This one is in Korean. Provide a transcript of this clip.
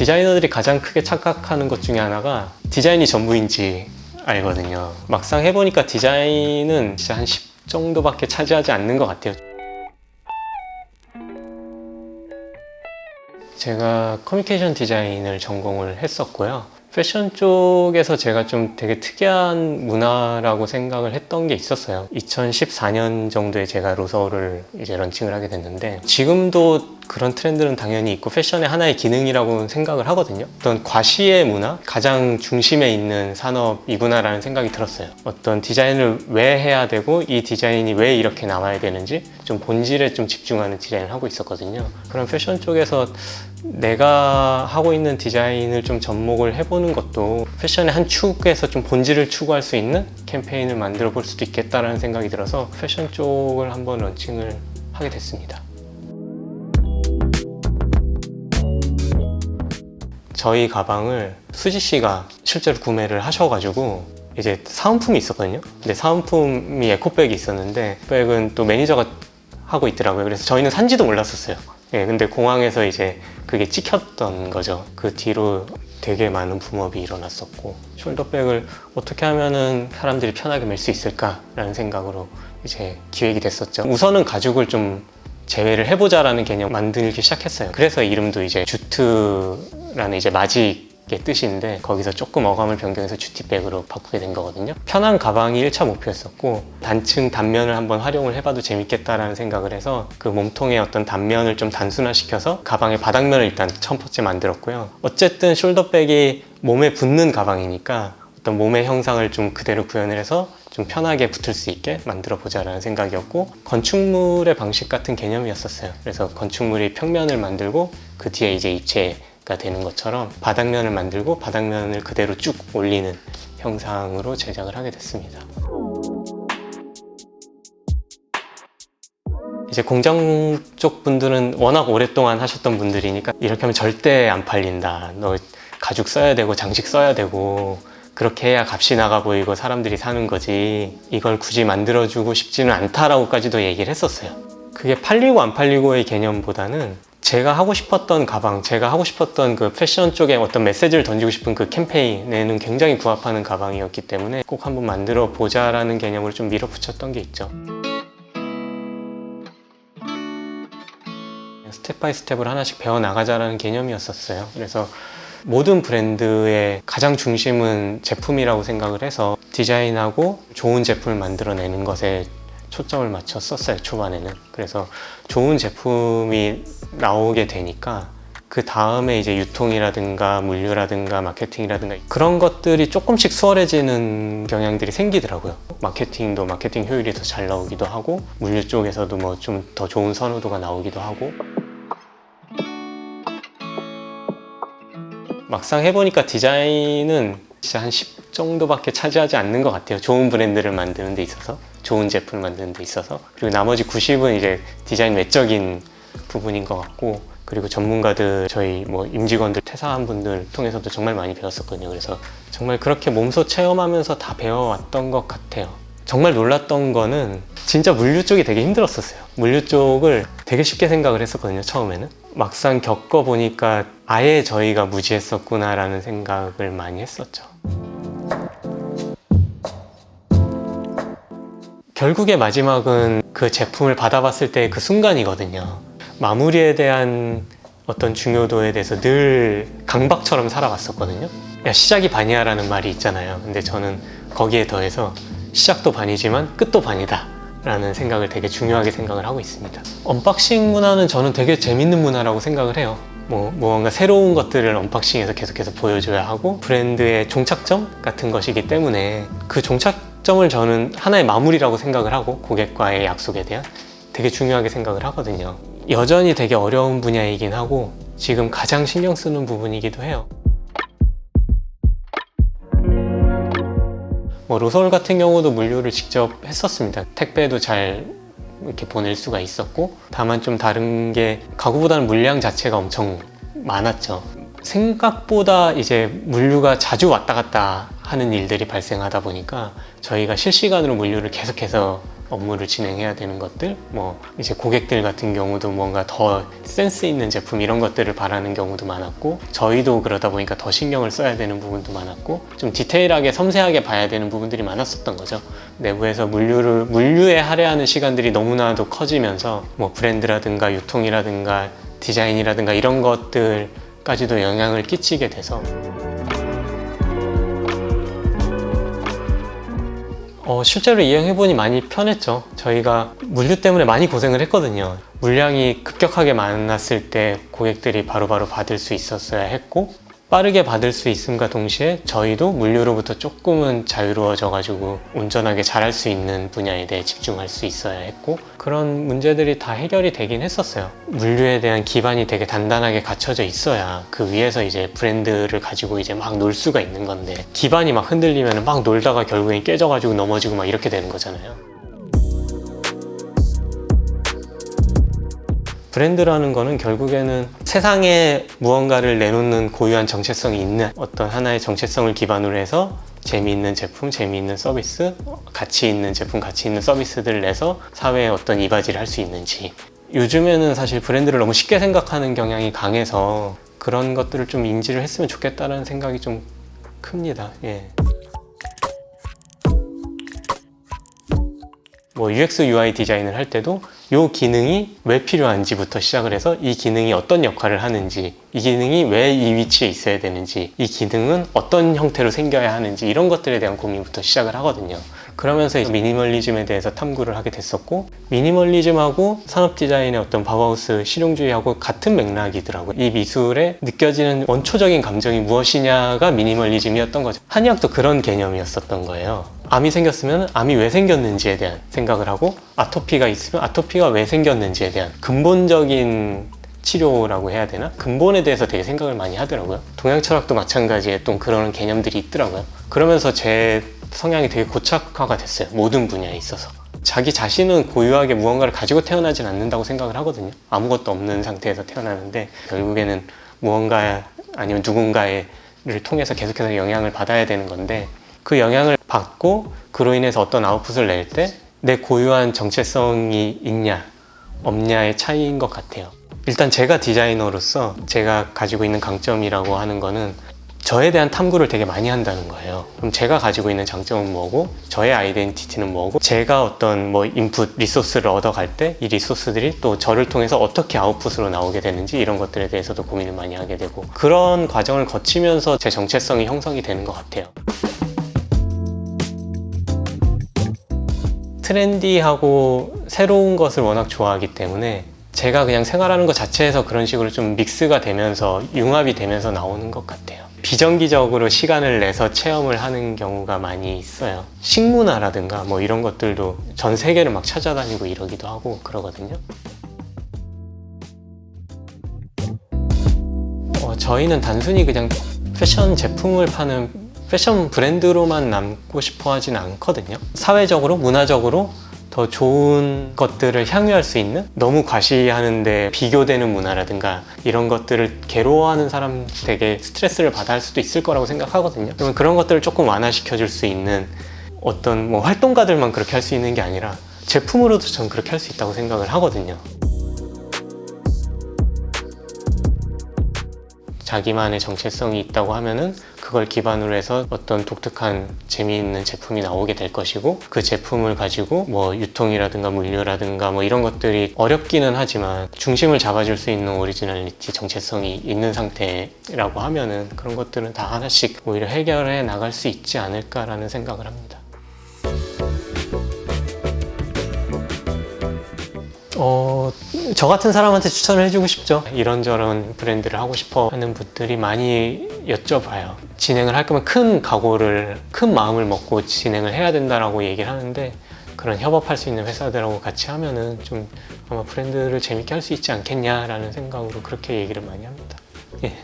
디자이너들이 가장 크게 착각하는 것 중에 하나가 디자인이 전부인지 알거든요. 막상 해보니까 디자인은 진짜 한 10 정도밖에 차지하지 않는 것 같아요. 제가 커뮤니케이션 디자인을 전공을 했었고요. 패션 쪽에서 제가 좀 되게 특이한 문화라고 생각을 했던 게 있었어요. 2014년 정도에 제가 로서를 이제 런칭을 하게 됐는데 지금도 그런 트렌드는 당연히 있고 패션의 하나의 기능이라고 생각을 하거든요. 어떤 과시의 문화, 가장 중심에 있는 산업이구나라는 생각이 들었어요. 어떤 디자인을 왜 해야 되고 이 디자인이 왜 이렇게 나와야 되는지 좀 본질에 좀 집중하는 디자인을 하고 있었거든요. 그런 패션 쪽에서 내가 하고 있는 디자인을 좀 접목을 해보는 것도 패션의 한 축에서 좀 본질을 추구할 수 있는 캠페인을 만들어 볼 수도 있겠다라는 생각이 들어서 패션 쪽을 한번 런칭을 하게 됐습니다. 저희 가방을 수지 씨가 실제로 구매를 하셔가지고 이제 사은품이 있었거든요. 근데 사은품이 에코백이 있었는데 백은 또 매니저가 하고 있더라고요. 그래서 저희는 산지도 몰랐었어요. 예, 근데 공항에서 이제 그게 찍혔던 거죠. 그 뒤로 되게 많은 붐업이 일어났었고 숄더백을 어떻게 하면은 사람들이 편하게 멜 수 있을까라는 생각으로 이제 기획이 됐었죠. 우선은 가죽을 좀 제외를 해보자라는 개념 만들기 시작했어요. 그래서 이름도 이제 주트라는 이제 마직의 뜻인데 거기서 조금 어감을 변경해서 주티백으로 바꾸게 된 거거든요. 편한 가방이 1차 목표였었고 단층 단면을 한번 활용을 해봐도 재밌겠다라는 생각을 해서 그 몸통의 어떤 단면을 좀 단순화시켜서 가방의 바닥면을 일단 첫 번째 만들었고요. 어쨌든 숄더백이 몸에 붙는 가방이니까 어떤 몸의 형상을 좀 그대로 구현을 해서 좀 편하게 붙을 수 있게 만들어 보자라는 생각이었고 건축물의 방식 같은 개념이었었어요. 그래서 건축물이 평면을 만들고 그 뒤에 이제 입체가 되는 것처럼 바닥면을 만들고 바닥면을 그대로 쭉 올리는 형상으로 제작을 하게 됐습니다. 이제 공장 쪽 분들은 워낙 오랫동안 하셨던 분들이니까 이렇게 하면 절대 안 팔린다. 너 가죽 써야 되고 장식 써야 되고 그렇게 해야 값이 나가 보이고 사람들이 사는 거지 이걸 굳이 만들어주고 싶지는 않다라고까지도 얘기를 했었어요 그게 팔리고 안 팔리고의 개념보다는 제가 하고 싶었던 가방, 제가 하고 싶었던 그 패션 쪽에 어떤 메시지를 던지고 싶은 그 캠페인에는 굉장히 부합하는 가방이었기 때문에 꼭 한번 만들어 보자 라는 개념으로 좀 밀어붙였던 게 있죠. 스텝 바이 스텝을 하나씩 배워 나가자라는 개념이었었어요. 그래서 모든 브랜드의 가장 중심은 제품이라고 생각을 해서 디자인하고 좋은 제품을 만들어내는 것에 초점을 맞췄었어요 초반에는. 그래서 좋은 제품이 나오게 되니까 그 다음에 이제 유통이라든가 물류라든가 마케팅이라든가 그런 것들이 조금씩 수월해지는 경향들이 생기더라고요. 마케팅도 마케팅 효율이 더 잘 나오기도 하고 물류 쪽에서도 뭐 좀 더 좋은 선호도가 나오기도 하고 막상 해보니까 디자인은 진짜 한 10 정도밖에 차지하지 않는 것 같아요. 좋은 브랜드를 만드는 데 있어서, 좋은 제품을 만드는 데 있어서. 그리고 나머지 90은 이제 디자인 외적인 부분인 것 같고, 그리고 전문가들, 저희 뭐 임직원들, 퇴사한 분들 통해서도 정말 많이 배웠었거든요. 그래서 정말 그렇게 몸소 체험하면서 다 배워왔던 것 같아요. 정말 놀랐던 거는 진짜 물류 쪽이 되게 힘들었었어요. 물류 쪽을 되게 쉽게 생각을 했었거든요, 처음에는. 막상 겪어보니까 아예 저희가 무지했었구나라는 생각을 많이 했었죠. 결국의 마지막은 그 제품을 받아봤을 때 그 순간이거든요. 마무리에 대한 어떤 중요도에 대해서 늘 강박처럼 살아왔었거든요. 야, 시작이 반이야라는 말이 있잖아요. 근데 저는 거기에 더해서 시작도 반이지만 끝도 반이다. 라는 생각을 되게 중요하게 생각을 하고 있습니다. 언박싱 문화는 저는 되게 재밌는 문화라고 생각을 해요. 뭐, 뭔가 새로운 것들을 언박싱해서 계속해서 보여줘야 하고 브랜드의 종착점 같은 것이기 때문에 그 종착점을 저는 하나의 마무리라고 생각을 하고 고객과의 약속에 대한 되게 중요하게 생각을 하거든요. 여전히 되게 어려운 분야이긴 하고 지금 가장 신경 쓰는 부분이기도 해요. 뭐 로솔 같은 경우도 물류를 직접 했었습니다. 택배도 잘 이렇게 보낼 수가 있었고 다만 좀 다른 게 가구보다는 물량 자체가 엄청 많았죠. 생각보다 이제 물류가 자주 왔다 갔다 하는 일들이 발생하다 보니까 저희가 실시간으로 물류를 계속해서 업무를 진행해야 되는 것들, 뭐 이제 고객들 같은 경우도 뭔가 더 센스 있는 제품 이런 것들을 바라는 경우도 많았고 저희도 그러다 보니까 더 신경을 써야 되는 부분도 많았고 좀 디테일하게 섬세하게 봐야 되는 부분들이 많았었던 거죠. 내부에서 물류를 물류에 할애하는 시간들이 너무나도 커지면서 뭐 브랜드라든가 유통이라든가 디자인이라든가 이런 것들까지도 영향을 끼치게 돼서 어, 실제로 이행해보니 많이 편했죠. 저희가 물류 때문에 많이 고생을 했거든요. 물량이 급격하게 많았을 때 고객들이 바로바로 받을 수 있었어야 했고, 빠르게 받을 수 있음과 동시에 저희도 물류로부터 조금은 자유로워져 가지고 온전하게 잘할 수 있는 분야에 대해 집중할 수 있어야 했고, 그런 문제들이 다 해결이 되긴 했었어요. 물류에 대한 기반이 되게 단단하게 갖춰져 있어야 그 위에서 이제 브랜드를 가지고 이제 막 놀 수가 있는 건데, 기반이 막 흔들리면 막 놀다가 결국엔 깨져 가지고 넘어지고 막 이렇게 되는 거잖아요. 브랜드라는 거는 결국에는 세상에 무언가를 내놓는 고유한 정체성이 있는 어떤 하나의 정체성을 기반으로 해서 재미있는 제품, 재미있는 서비스, 가치 있는 제품, 가치 있는 서비스들을 내서 사회에 어떤 이바지를 할 수 있는지. 요즘에는 사실 브랜드를 너무 쉽게 생각하는 경향이 강해서 그런 것들을 좀 인지를 했으면 좋겠다는 생각이 좀 큽니다. 예. 뭐 UX UI 디자인을 할 때도 이 기능이 왜 필요한지부터 시작을 해서 이 기능이 어떤 역할을 하는지 이 기능이 왜 이 위치에 있어야 되는지 이 기능은 어떤 형태로 생겨야 하는지 이런 것들에 대한 고민부터 시작을 하거든요. 그러면서 미니멀리즘에 대해서 탐구를 하게 됐었고 미니멀리즘하고 산업 디자인의 어떤 바우하우스 실용주의하고 같은 맥락이더라고요. 이 미술에 느껴지는 원초적인 감정이 무엇이냐가 미니멀리즘이었던 거죠. 한의학도 그런 개념이었었던 거예요 암이 생겼으면 암이 왜 생겼는지에 대한 생각을 하고 아토피가 있으면 아토피가 왜 생겼는지에 대한 근본적인 치료라고 해야 되나? 근본에 대해서 되게 생각을 많이 하더라고요. 동양 철학도 마찬가지에 또 그런 개념들이 있더라고요. 그러면서 제 성향이 되게 고착화가 됐어요. 모든 분야에 있어서. 자기 자신은 고유하게 무언가를 가지고 태어나진 않는다고 생각을 하거든요. 아무것도 없는 상태에서 태어나는데 결국에는 무언가 아니면 누군가를 통해서 계속해서 영향을 받아야 되는 건데 그 영향을 받고 그로 인해서 어떤 아웃풋을 낼 때 내 고유한 정체성이 있냐 없냐의 차이인 것 같아요. 일단 제가 디자이너로서 제가 가지고 있는 강점이라고 하는 거는 저에 대한 탐구를 되게 많이 한다는 거예요. 그럼 제가 가지고 있는 장점은 뭐고, 저의 아이덴티티는 뭐고, 제가 어떤 뭐 인풋, 리소스를 얻어갈 때 이 리소스들이 또 저를 통해서 어떻게 아웃풋으로 나오게 되는지 이런 것들에 대해서도 고민을 많이 하게 되고, 그런 과정을 거치면서 제 정체성이 형성이 되는 것 같아요. 트렌디하고 새로운 것을 워낙 좋아하기 때문에 제가 그냥 생활하는 것 자체에서 그런 식으로 좀 믹스가 되면서 융합이 되면서 나오는 것 같아요. 비정기적으로 시간을 내서 체험을 하는 경우가 많이 있어요. 식문화라든가 뭐 이런 것들도 전 세계를 막 찾아다니고 이러기도 하고 그러거든요. 어, 저희는 단순히 그냥 패션 제품을 파는 패션 브랜드로만 남고 싶어 하진 않거든요. 사회적으로, 문화적으로 더 좋은 것들을 향유할 수 있는 너무 과시하는데 비교되는 문화라든가 이런 것들을 괴로워하는 사람 되게 스트레스를 받아 할 수도 있을 거라고 생각하거든요. 그러면 그런 것들을 조금 완화시켜 줄 수 있는 어떤 뭐 활동가들만 그렇게 할 수 있는 게 아니라 제품으로도 전 그렇게 할 수 있다고 생각을 하거든요. 자기만의 정체성이 있다고 하면은 그걸 기반으로 해서 어떤 독특한 재미있는 제품이 나오게 될 것이고 그 제품을 가지고 뭐 유통이라든가 물류라든가 뭐 이런 것들이 어렵기는 하지만 중심을 잡아줄 수 있는 오리지널리티 정체성이 있는 상태라고 하면은 그런 것들은 다 하나씩 오히려 해결해 나갈 수 있지 않을까라는 생각을 합니다. 어, 저 같은 사람한테 추천을 해주고 싶죠. 이런저런 브랜드를 하고 싶어 하는 분들이 많이 여쭤봐요. 진행을 할 거면 큰 각오를, 큰 마음을 먹고 진행을 해야 된다라고 얘기를 하는데 그런 협업할 수 있는 회사들하고 같이 하면은 좀 아마 브랜드를 재밌게 할 수 있지 않겠냐라는 생각으로 그렇게 얘기를 많이 합니다. 예.